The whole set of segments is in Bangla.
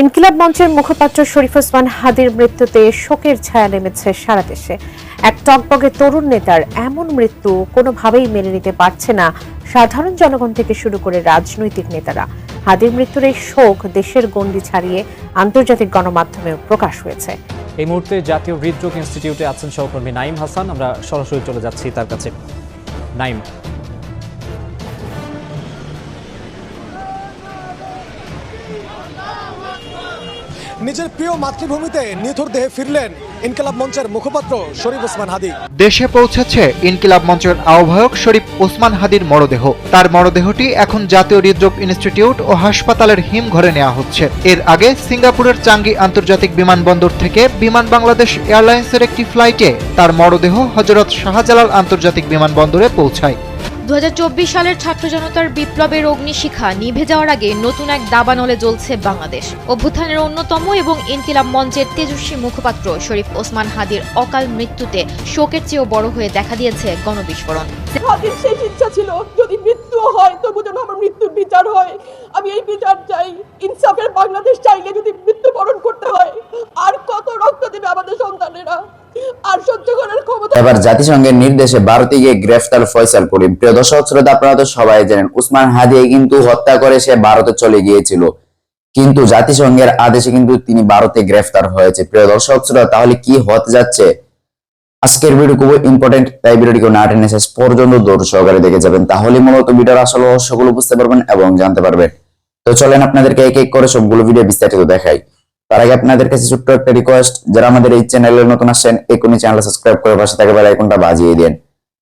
ইনকিলাব মঞ্চের মুখপাত্র শরীফ ওসমান হাদির মৃত্যুতে শোকের ছায়া নেমেছে সারা দেশে। এক টকবগে তরুণ নেতার এমন মৃত্যু কোনোভাবেই মেনে নিতে পারছে না সাধারণ জনগণ থেকে শুরু করে রাজনৈতিক নেতারা। হাদির মৃত্যুর এই শোক দেশের গণ্ডি ছাড়িয়ে আন্তর্জাতিক গণমাধ্যমেও প্রকাশ হয়েছে। এই মুহূর্তে জাতীয় হৃদরোগ ইনস্টিটিউটে আছেন সহকর্মী নাইম হাসান। আমরা সরাসরি চলে যাচ্ছি তার কাছে। নাইম নিজের প্রিয় মাতৃভূমিতে নিথর দেহে ফিরলেন ইনকিলাব মঞ্চের মুখপাত্র শরীফ ওসমান হাদি। দেশে পৌঁছেছে ইনকিলাব মঞ্চের আহ্বায়ক শরীফ ওসমান হাদির মরদেহ। তার মরদেহটি এখন জাতীয় হৃদরোগ ইনস্টিটিউট ও হাসপাতালের হিমঘরে নেওয়া হচ্ছে। এর আগে সিঙ্গাপুরের চাঙ্গি আন্তর্জাতিক বিমানবন্দর থেকে বিমান বাংলাদেশ এয়ারলাইন্সের একটি ফ্লাইটে তার মরদেহ হজরত শাহজালাল আন্তর্জাতিক বিমানবন্দরে পৌঁছায়। দু সালের ছাত্র জনতার বিপ্লবের অগ্নিশিখা নিভে যাওয়ার আগে নতুন এক দাবানলে জ্বলছে বাংলাদেশ। অভ্যুত্থানের অন্যতম এবং ইনকিলাব মঞ্চের তেজস্বী মুখপাত্র শরীফ ওসমান হাদির অকাল মৃত্যুতে শোকের চেয়েও বড় হয়ে দেখা দিয়েছে গণবিস্ফোরণ। হাদির ইচ্ছা ছিল, যদি মৃত্যুও হয়, তবু যেন আমার মৃত্যুর বিচার হয়। আমি এই বিচার চাই, ইনসাফের বাংলাদেশ চাইলে যদি মৃত্যুবরণ করতে হয় আর কত রক্ত দেবে আমাদের সন্তানেরা আর সহ্য করার ক্ষমতা এবার জাতিসংঘের নির্দেশে ভারতে গিয়ে গ্রেফতার ফয়সাল করিম। প্রিয় দর্শক, শ্রোতা, আপনারা তো সবাই জানেন, উসমান হাদি কিন্তু হত্যা করে সে ভারতে চলে গিয়েছিল। কিন্তু জাতিসংঘের আদেশে কিন্তু তিনি ভারতে গ্রেফতার হয়েছে। প্রিয় দর্শক, শ্রোতা, তাহলে কি হতে যাচ্ছে? আজকের ভিডিও খুবই ইম্পর্টেন্ট তাই ভিডিওটিকে না টেনে শেষ পর্যন্ত দৌড় সহকারে দেখে যাবেন। তাহলে মূলত ভিডিওর আসল রহস্যগুলো বুঝতে পারবেন এবং জানতে পারবেন। তো চলেন আপনাদেরকে এক এক করে সবগুলো ভিডিও বিস্তারিত দেখাই। তার আগে আপনাদের কাছে ছোট্ট একটা রিকোয়েস্ট যারা আমাদের এই চ্যানেলে নতুন আসছেন এখনই চ্যানেল সাবস্ক্রাইব করে পাশে থাকা বেল আইকনটা বাজিয়ে দেন।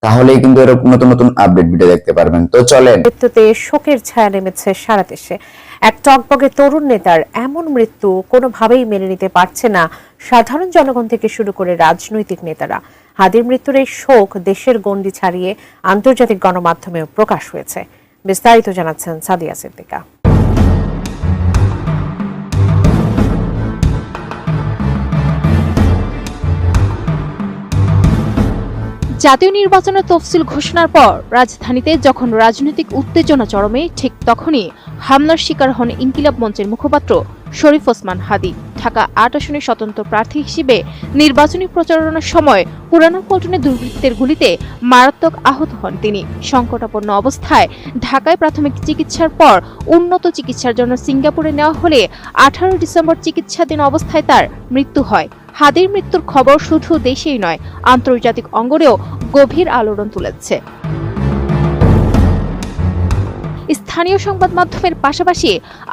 তাহলেই কিন্তু এরকম নতুন নতুন আপডেট ভিডিও দেখতে পারবেন। তো চলেন। মৃত্যুতে শোকের ছায়া নেমেছে সারা দেশে। এক টকবগে তরুণ নেতার এমন মৃত্যু কোনোভাবেই মেনে নিতে পারছে না সাধারণ জনগণ থেকে শুরু করে রাজনৈতিক নেতারা। হাদির মৃত্যুর এই শোক দেশের গণ্ডি ছাড়িয়ে আন্তর্জাতিক গণমাধ্যমেও প্রকাশ হয়েছে। বিস্তারিত জানাচ্ছেন সাদিয়া সিদ্দিকা। জাতীয় নির্বাচনের তফসিল ঘোষণার পর রাজধানীতে যখন রাজনৈতিক উত্তেজনা চরমে, ঠিক তখনই হামলার শিকার হন ইনকিলাব মঞ্চের মুখপাত্র শরীফ ওসমান হাদি। ঢাকা আট আসনের স্বতন্ত্র প্রার্থী হিসেবে নির্বাচনী প্রচারণার সময় পুরানা পল্টনে দুর্বৃত্তের গুলিতে মারাত্মক আহত হন তিনি। সংকটাপন্ন অবস্থায় ঢাকায় প্রাথমিক চিকিৎসার পর উন্নত চিকিৎসার জন্য সিঙ্গাপুরে নেওয়া হলে আঠারো ডিসেম্বর চিকিৎসাধীন অবস্থায় তার মৃত্যু হয়। হাদির মৃত্যুর খবর শুধু দেশেই নয় আন্তর্জাতিক অঙ্গনেও গভীর আলোড়ন তুলেছে। স্থানীয় সংবাদ মাধ্যমের পাশাপাশি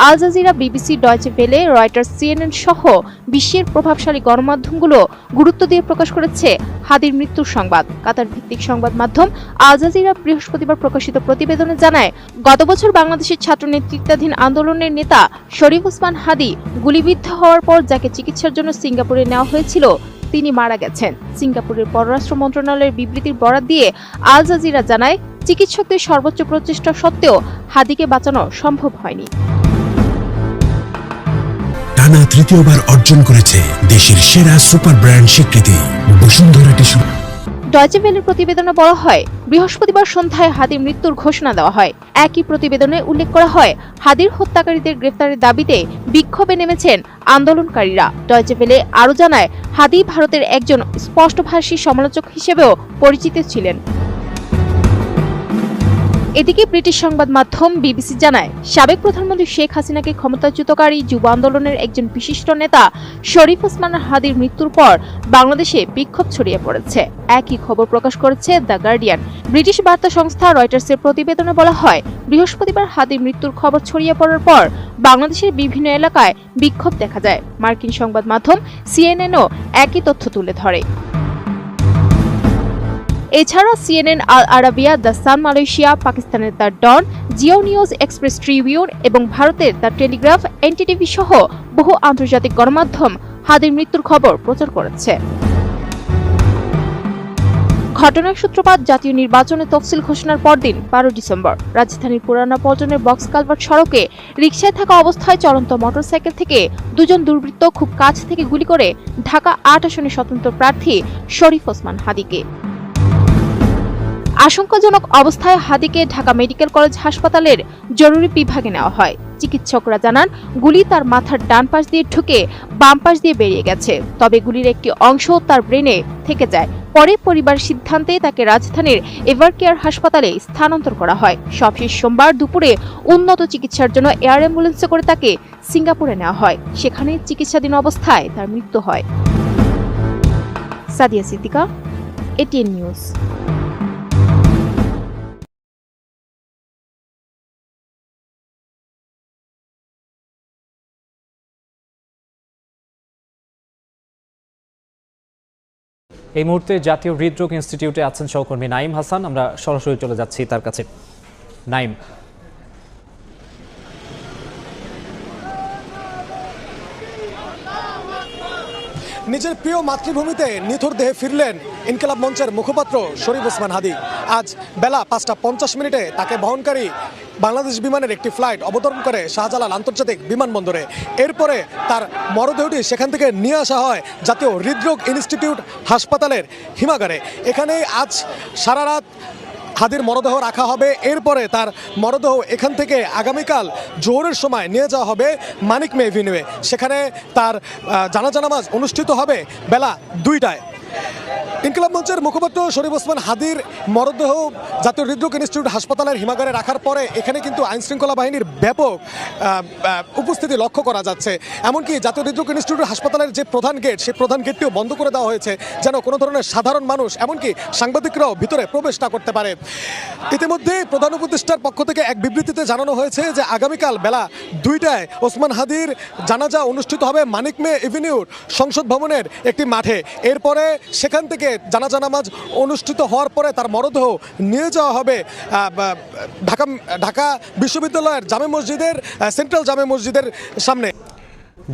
Al Jazeera, BBC, Deutsche Welle, Reuters, CNN সহ বিশ্বের প্রভাবশালী গণমাধ্যমগুলো গুরুত্ব দিয়ে প্রকাশ করেছে হাদির মৃত্যুর সংবাদ। কাতার ভিত্তিক সংবাদ মাধ্যম আল জাজিরা বৃহস্পতিবার প্রকাশিত প্রতিবেদনে জানায়, গত বছর বাংলাদেশের ছাত্র নেতৃত্বাধীন আন্দোলনের নেতা শরীফ ওসমান হাদি গুলিবিদ্ধ হওয়ার পর যাকে চিকিৎসার জন্য সিঙ্গাপুরে নেওয়া হয়েছিল, তিনি মারা গেছেন। সিঙ্গাপুরের পররাষ্ট্র মন্ত্রণালয়ের বিবৃতির বরাত দিয়ে আল জাজিরা জানায় চিকিৎসকদের সর্বোচ্চ প্রচেষ্টা সত্ত্বেও হাদিকে বাঁচানো সম্ভব হয়নি। টানা তৃতীয়বার অর্জন করেছে দেশের সেরা সুপার ব্র্যান্ড স্বীকৃতি বসুন্ধরা টিস্যু। ডয়চে ভেলের প্রতিবেদনে বলা হয় বৃহস্পতিবার সন্ধ্যায় হাদির মৃত্যুর ঘোষণা দেওয়া হয়। একই প্রতিবেদনে উল্লেখ করা হয় হাদির হত্যাকারীদের গ্রেফতারের দাবিতে বিক্ষোভে নেমেছেন আন্দোলনকারীরা। ডয়চে ভেলে আরও জানায় হাদি ভারতের একজন স্পষ্টভাষী সমালোচক হিসেবেও পরিচিত ছিলেন। এদিকে ব্রিটিশ সংবাদ মাধ্যম বিবিসি জানায়, সাবেক প্রধানমন্ত্রী শেখ হাসিনাকে ক্ষমতাচ্যুতকারী যুব আন্দোলনের একজন বিশিষ্ট নেতা শরীফ ওসমান হাদির মৃত্যুর পর বাংলাদেশে বিক্ষোভ ছড়িয়ে পড়েছে। একই খবর প্রকাশ করেছে দ্য গার্ডিয়ান। ব্রিটিশ বার্তা সংস্থা রয়টার্সের প্রতিবেদনে বলা হয়, বৃহস্পতিবার হাদির মৃত্যুর খবর ছড়িয়ে পড়ার পর বাংলাদেশের বিভিন্ন এলাকায় বিক্ষোভ দেখা যায়। মার্কিন সংবাদ মাধ্যম সিএনএনও একই তথ্য তুলে ধরে। এছাড়া CNN Al Arabiya, the Sun Malaysia, পাকিস্তানের the Dawn, Geo News, Express Tribune এবং ভারতের দ্য টেলিগ্রাফ, এনটিটিভি সহ বহু আন্তর্জাতিক গণমাধ্যম হাদির মৃত্যুর খবর প্রচার করেছে। ঘটনার সূত্রপাত, জাতীয় নির্বাচনে তফসিল ঘোষণার পরদিন, বারো ডিসেম্বর। রাজধানীর পুরানা পল্টনের বক্স কালভার্ট সড়কে রিকশায় থাকা অবস্থায় চলন্ত মোটরসাইকেল থেকে দুজন দুর্বৃত্ত খুব কাছ থেকে গুলি করে ঢাকা আট আসনের স্বতন্ত্র প্রার্থী শরীফ ওসমান হাদিকে। আশঙ্কাজনক অবস্থায় হাদিকে ঢাকা মেডিকেল কলেজ হাসপাতালের জরুরি বিভাগে নেওয়া হয়। চিকিৎসকরা জানান, গুলি তার মাথার ডান পাশ দিয়ে ঢুকে বাম পাশ দিয়ে বেরিয়ে গেছে। তবে গুলির একটি অংশ তার ব্রেনে থেকে যায়। পরে পরিবার সিদ্ধান্তে তাকে রাজধানীর এভারকেয়ার হাসপাতালে স্থানান্তর করা হয়। সবশেষ সোমবার দুপুরে উন্নত চিকিৎসার জন্য এয়ার অ্যাম্বুলেন্সে করে তাকে সিঙ্গাপুরে নেওয়া হয়। সেখানে চিকিৎসাধীন অবস্থায় তার মৃত্যু হয়। Sadia Siddika, ATN News. এই মুহূর্তে জাতীয় হৃদরোগ ইনস্টিটিউটে আছেন সহকর্মী নাইম হাসান। আমরা সরাসরি চলে যাচ্ছি তার কাছে। নাইম। নিজের প্রিয় মাতৃভূমিতে নিথর দেহে ফিরলেন ইনকিলাব মঞ্চের মুখপাত্র শরীফ ওসমান হাদি। আজ বেলা পাঁচটা পঞ্চাশ মিনিটে তাকে বহনকারী বাংলাদেশ বিমানের একটি ফ্লাইট অবতরণ করে শাহজালাল আন্তর্জাতিক বিমানবন্দরে। এরপরে তার মরদেহটি সেখান থেকে নিয়ে আসা হয় জাতীয় হৃদরোগ ইনস্টিটিউট হাসপাতালের হিমাগারে। এখানে আজ সারা রাত হাদির মরদেহ রাখা হবে। এরপরে তার মরদেহ এখান থেকে আগামীকাল জোহরের সময় নিয়ে যাওয়া হবে মানিক মে সেখানে তার জানাজা নামাজ অনুষ্ঠিত হবে বেলা দুইটায়। ইনকিলাব মঞ্চের মুখপাত্র শরীফ ওসমান হাদির মরদেহ জাতীয় হৃদরোগ ইনস্টিটিউট হাসপাতালের হিমাগারে রাখার পরে এখানে কিন্তু আইন শৃঙ্খলা বাহিনীর ব্যাপক উপস্থিতি লক্ষ্য করা যাচ্ছে। এমনকি জাতীয় হৃদরোগ ইনস্টিটিউট হাসপাতালের যে প্রধান গেট সেই প্রধান গেটটিও বন্ধ করে দেওয়া হয়েছে, যেন কোনো ধরনের সাধারণ মানুষ, এমনকি সাংবাদিকরাও ভিতরে প্রবেশ না করতে পারে। ইতিমধ্যে প্রধান উপদেষ্টার পক্ষ থেকে এক বিবৃতিতে জানানো হয়েছে যে আগামীকাল বেলা দুইটায় ওসমান হাদির জানাজা অনুষ্ঠিত হবে মানিক মে এভিনিউর সংসদ ভবনের একটি মাঠে। এরপরে সেখান থেকে জানাজা নামাজ অনুষ্ঠিত হওয়ার পরে তার মরদেহ নিয়ে যাওয়া হবে ঢাকা ঢাকা বিশ্ববিদ্যালয়ের জামে মসজিদের সেন্ট্রাল জামে মসজিদের সামনে।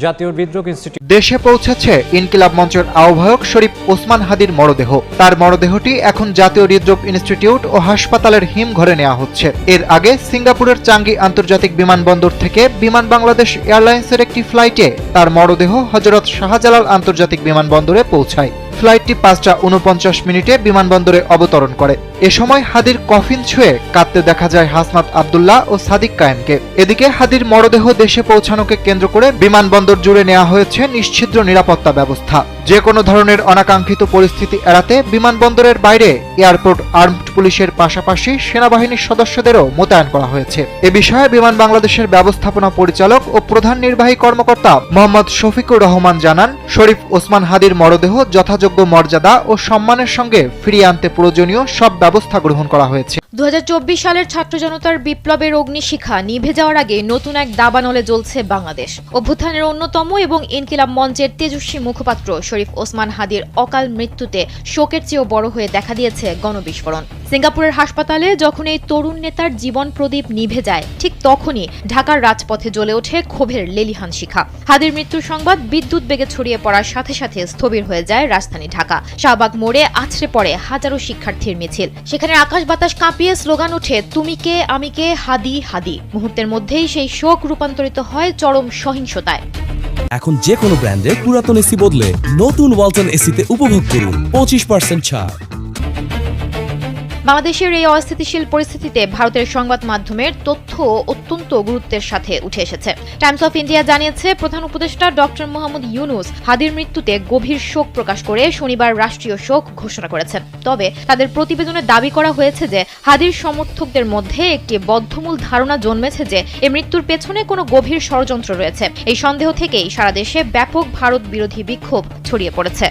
জাতীয় হৃদরোগ ইনস্টিটিউট দেশে পৌঁছেছে ইনকিলাব মঞ্চের আহ্বায়ক শরীফ ওসমান হাদির মরদেহ। তার মরদেহটি এখন জাতীয় হৃদরোগ ইনস্টিটিউট ও হাসপাতালের হিমঘরে নেওয়া হচ্ছে। এর আগে সিঙ্গাপুরের চাঙ্গি আন্তর্জাতিক বিমানবন্দর থেকে বিমান বাংলাদেশ এয়ারলাইন্সের একটি ফ্লাইটে তার মরদেহ হজরত শাহজালাল আন্তর্জাতিক বিমানবন্দরে পৌঁছায়। ফ্লাইটটি পাঁচটা উনপঞ্চাশ মিনিটে বিমানবন্দরে অবতরণ করে। এ সময় হাদির কফিন ছুঁয়ে কাঁদতে দেখা যায় হাসনাত আবদুল্লাহ ও সাদিক কায়েমকে। এদিকে হাদির মরদেহ দেশে পৌঁছানোকে কেন্দ্র করে বিমানবন্দর জুড়ে নেওয়া হয়েছে নিশ্ছিদ্র নিরাপত্তা ব্যবস্থা। যে কোনো ধরনের অনাকাঙ্ক্ষিত পরিস্থিতি এড়াতে বিমানবন্দরের বাইরে এয়ারপোর্ট আর্মড পুলিশের পাশাপাশি সেনাবাহিনীর সদস্যদেরও মোতায়েন করা হয়েছে। এ বিষয়ে বিমান বাংলাদেশের ব্যবস্থাপনা পরিচালক ও প্রধান নির্বাহী কর্মকর্তা মোহাম্মদ শফিকুর রহমান জানান, শরীফ ওসমান হাদির মরদেহ যথাযোগ্য মর্যাদা ও সম্মানের সঙ্গে ফিরিয়ে আনতে প্রয়োজনীয় সব ব্যবস্থা গ্রহণ করা হয়েছে। দু হাজার চব্বিশ সালের ছাত্র জনতার বিপ্লবের অগ্নিশিখা নিভে যাওয়ার আগে নতুন এক দাবানলে জ্বলছে বাংলাদেশ। অভ্যুত্থানের অন্যতম এবং ইনকিলাব মঞ্চের তেজস্বী মুখপাত্র শরীফ ওসমান হাদির অকাল মৃত্যুতে শোকের চেয়েও বড় হয়ে দেখা দিয়েছে গণবিস্ফোরণ। সিঙ্গাপুরের হাসপাতালে যখন এই তরুণ নেতার জীবন প্রদীপ নিভে যায়, ঠিক তখনই ঢাকার রাজপথে জ্বলে ওঠে ক্ষোভের লেলিহান শিখা। হাদির মৃত্যুর সংবাদ বিদ্যুৎ বেগে ছড়িয়ে পড়ার সাথে সাথে স্থবির হয়ে যায় রাজধানী ঢাকা। শাহবাগ মোড়ে আছড়ে পড়ে হাজারো শিক্ষার্থীর মিছিল। সেখানে আকাশ বাতাস কাঁপিয়ে স্লোগান ওঠে, তুমি কে, আমি কে, হাদি হাদি। মুহূর্তের মধ্যেই সেই শোক রূপান্তরিত হয় চরম সহিংসতায়। এখন যে কোনো ব্র্যান্ডের পুরাতন এসি বদলে নতুন ওয়ালটন এসিতে উপভোগ করুন পঁচিশ পার্সেন্ট ছাড়। বাংলাদেশের এই অস্থিতিশীল পরিস্থিতিতে ভারতের সংবাদ মাধ্যমের তথ্য অত্যন্ত গুরুত্বের সাথে উঠে এসেছে। টাইমস অফ ইন্ডিয়া জানিয়েছে, প্রধান উপদেষ্টা ডক্টর মোহাম্মদ ইউনুস হাদির মৃত্যুতে গভীর শোক প্রকাশ করে শনিবার রাষ্ট্রীয় শোক ঘোষণা করেছেন। তবে তাদের প্রতিবেদনে দাবি করা হয়েছে যে, হাদির সমর্থকদের মধ্যে একটি বদ্ধমূল ধারণা জন্মেছে যে এই মৃত্যুর পেছনে কোনো গভীর ষড়যন্ত্র রয়েছে। এই সন্দেহ থেকেই সারা দেশে ব্যাপক ভারত বিরোধী বিক্ষোভ ছড়িয়ে পড়েছে।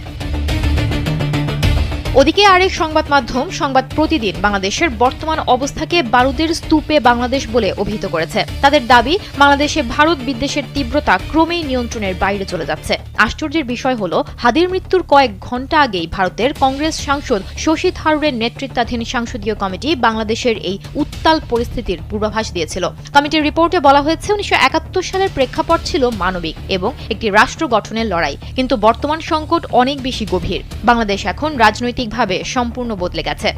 ওদিকে আরেক সংবাদ মাধ্যম, সংবাদ প্রতিদিন, বাংলাদেশের বর্তমান অবস্থাকে বারুদের স্তূপে বাংলাদেশ বলে অভিহিত করেছে। তাদের দাবি, বাংলাদেশে ভারত বিদ্বেষের তীব্রতা ক্রমেই নিয়ন্ত্রণের বাইরে চলে যাচ্ছে। আশ্চর্যের বিষয় হলো, হাদির মৃত্যুর কয়েক ঘণ্টা আগেই ভারতের কংগ্রেস সাংসদ শশী থারুরের নেতৃত্বাধীন সংসদীয় কমিটি বাংলাদেশের এই উত্তাল পরিস্থিতির পূর্বাভাস দিয়েছিল। কমিটির রিপোর্টে বলা হয়েছে, উনিশশো একাত্তর সালের প্রেক্ষাপট ছিল মানবিক এবং একটি রাষ্ট্র গঠনের লড়াই, কিন্তু বর্তমান সংকট অনেক বেশি গভীর। বাংলাদেশ এখন রাজনৈতিকভাবে সম্পূর্ণ বদলে গেছে।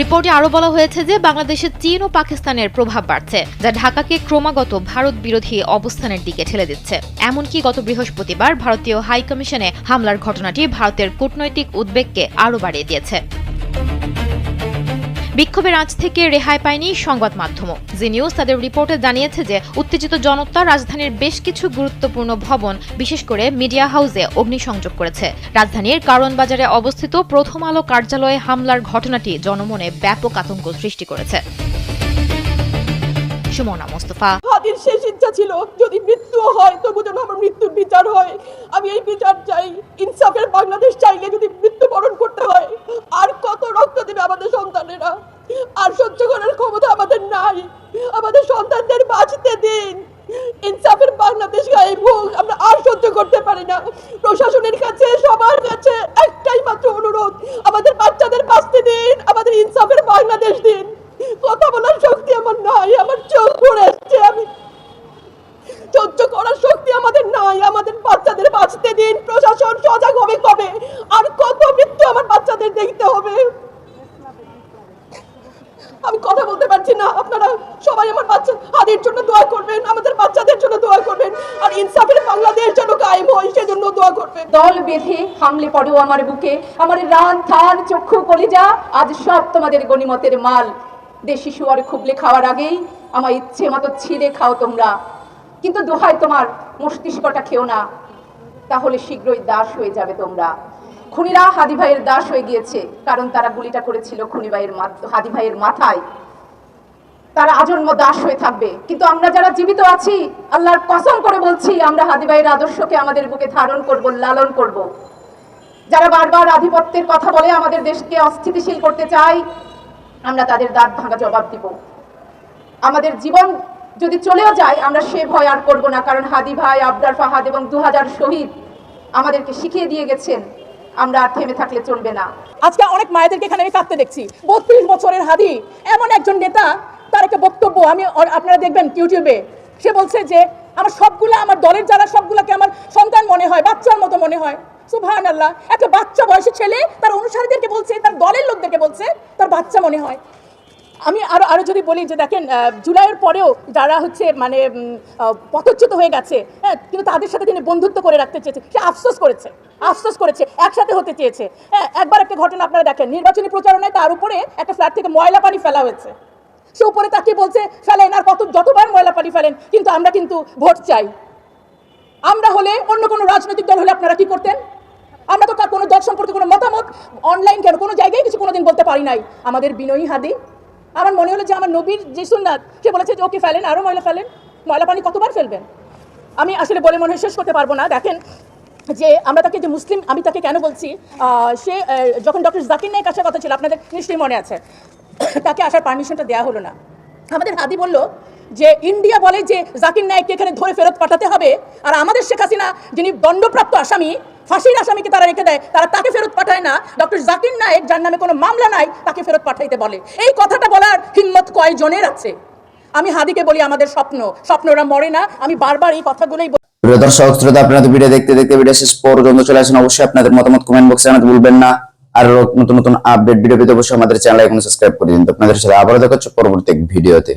রিপোর্টে আরও বলা হয়েছে যে, বাংলাদেশে চীন ও পাকিস্তানের প্রভাব বাড়ছে, যা ঢাকাকে ক্রমাগত ভারত বিরোধী অবস্থানের দিকে ঠেলে দিচ্ছে। এমনকি গত বৃহস্পতিবার ভারতীয় হাই কমিশনে হামলার ঘটনাটি ভারতের কূটনৈতিক উদ্বেগকে আরও বাড়িয়ে দিয়েছে। বিক্ষোভের আজ থেকে রেহাই পায়নি সংবাদ মাধ্যম। জি নিউজ তাদের রিপোর্টে জানিয়েছে যে, উত্তেজিত জনতা রাজধানীর বেশ কিছু গুরুত্বপূর্ণ ভবন, বিশেষ করে মিডিয়া হাউসে অগ্নিসংযোগ করেছে। রাজধানীর কারণ বাজারে অবস্থিত প্রথম আলো কার্যালয়ে হামলার ঘটনাটি জনমনে ব্যাপক আতঙ্ক সৃষ্টি করেছে। সুমনা মোস্তফা। হাদির শেষ ইচ্ছা ছিল, যদি মৃত্যু হয়, তবু যেন আমার মৃত্যুর বিচার হয়। আমি এই বিচার চাই, ইনসাফের বাংলাদেশ চাইলে যদি মৃত্যুবরণ করতে হয়, আর কত রক্ত দেবে আমাদের সন্তানেরা? আর সহ্য করার ক্ষমতা আমাদের নাই। আমাদের সন্তানদের বাঁচতে দিন। ইনসাফের বাংলাদেশ গায়ে হোক আমরা আর সহ্য করতে পারি না। প্রশাসনের কাছে, সবার কাছে একটাই মাত্র অনুরোধ, আমাদের বাচ্চাদের বাঁচতে দিন, আমাদের ইনসাফের বাংলাদেশ দিন। কথা বলার শক্তি আমার নাই, আমার চোখ পড়ে আসছে আমি সহ্য করার শক্তি আমাদের নাই আমাদের বাচ্চাদের বাঁচতে দিন প্রশাসন সজাগ হবে কবে? আর কত মৃত্যু আমার বাচ্চাদের দেখতে হবে? আমি কথা বলতে পারছি না। আপনারা সবাই আমার বাচ্চা হাদির জন্য দোয়া করবেন, আমাদের বাচ্চাদের জন্য দোয়া করবেন। আর ইনসাফের বাংলাদেশ যেন কায়েম হয়, সেজন্য দোয়া করবেন। দল বেঁধে হামলে পড়ো আমার বুকে। আমার রান, থান, চক্ষু, কলিজা, আজ সব তোমাদের গণিমতের মাল। দেশি শুয়ার খুবলে খাওয়ার আগেই আমার ইচ্ছে মতো ছিঁড়ে খাও তোমরা। কিন্তু দোহাই তোমার মস্তিষ্কটা খেও না। তাহলে শীঘ্রই দাস হয়ে যাবে তোমরা। খুনিরা হাদি ভাইয়ের দাস হয়ে গিয়েছে, কারণ তারা গুলিটা করেছিল খুনি ভাইয়ের হাদি ভাইয়ের মাথায়। তারা আজন্ম দাস হয়ে থাকবে। কিন্তু আমরা যারা জীবিত আছি, আল্লাহর কসম করে বলছি, আমরা হাদি ভাইয়ের আদর্শকে আমাদের বুকে ধারণ করব, লালন করব। যারা বারবার আধিপত্যের কথা বলে আমাদের দেশকে অস্থিতিশীল করতে চায়, আমরা তাদের দাঁত ভাঙা জবাব দিব। আমাদের জীবন যদি চলেও যায়, আমরা সে ভয় আর করব না, কারণ হাদি ভাই, আবদার ফাহাদ এবং দু হাজার শহীদ আমাদেরকে শিখিয়ে দিয়ে গেছেন, আমরা আর থেমে থাকলে চলবে না। আজকে অনেক মায়েদেরকে এখানে আমি কাঁদতে দেখছি। বত্রিশ বছরের হাদি, এমন একজন নেতা, তার একটা বক্তব্য আমি আপনারা দেখবেন ইউটিউবে সে বলছে যে, আমার সবগুলা, আমার দলের যারা সবগুলাকে আমার সন্তান মনে হয়, বাচ্চার মতো মনে হয় সুবহান আল্লাহ একটা বাচ্চা বয়সী ছেলে, তার অনুসারীদেরকে বলছে, তার দলের লোকদেরকে বলছে, তার বাচ্চা মনে হয়। আমি আরও আরও যদি বলি যে দেখেন জুলাইয়ের পরেও যারা হচ্ছে মানে পথচ্যুত হয়ে গেছে হ্যাঁ কিন্তু তাদের সাথে তিনি বন্ধুত্ব করে রাখতে চেয়েছে। সে আফসোস করেছে আফসোস করেছে, একসাথে হতে চেয়েছে। হ্যাঁ একবার একটা ঘটনা আপনারা দেখেন, নির্বাচনী প্রচারণায় তার উপরে একটা ফ্ল্যাট থেকে ময়লা পানি ফেলা হয়েছে। সে উপরে তাকে বলছে, ফেলেন আর কত, যতবার ময়লা পানি ফেলেন, কিন্তু আমরা কিন্তু ভোট চাই। আমরা হলে অন্য কোনো রাজনৈতিক দল হলে আপনারা কি করতেন? আমরা তো তার কোনো দল সম্পর্কে কোনো মতামত অনলাইন কেন? কোনো জায়গায় কিছু কোনোদিন বলতে পারি নাই। আমাদের বিনয়ী হাদি আমার মনে হলো যে আমার নবীর যে সুন্নাত, সে বলেছে যে, ওকে ফেলেন আরও ময়লা ফেলেন, ময়লা পানি কতবার ফেলবেন? আমি আসলে বলে মনে হয় শেষ করতে পারব না। দেখেন যে, আমরা তাকে যে মুসলিম, আমি তাকে কেন বলছি? সে যখন ডক্টর জাকির নায়ক আসার কথা ছিল, আপনাদের নিশ্চয়ই মনে আছে, তাকে আসার পারমিশনটা দেওয়া হলো না। আমাদের হাদি বলল যে ইন্ডিয়া বলে যে জাকির নায়ককে এখানে ধরে ফেরত পাঠাতে হবে, আর আমাদের শেখ হাসিনা, যিনি দণ্ডপ্রাপ্ত আসামি, ফাঁসির আসামিকে তারা রেখে দেয়, তারা তাকে ফেরত পাঠায় না। ডক্টর জাকির নায়েক, যার নামে কোনো মামলা নাই, তাকে ফেরত পাঠাইতে বলে। এই কথাটা বলার হিম্মত কয়জনের আছে? আমি হাদিকে বলি, আমাদের স্বপ্ন, স্বপ্নরা মরে না। আমি বারবার এই কথাগুলোই। প্রিয় দর্শক, শ্রোতা আপনাদের ভিডিও দেখতে দেখতে ভিডিও শেষ পর্যন্ত চলে আসেন। অবশ্যই আপনাদের মতামত কমেন্ট বক্সে জানাতে ভুলবেন না। আর নতুন নতুন আপডেট ভিডিও পেতে অবশ্যই আমাদের চ্যানেল এখন সাবস্ক্রাইব করে দিন। আপনাদের সাথে আবারও দেখা হচ্ছে পরবর্তী ভিডিওতে।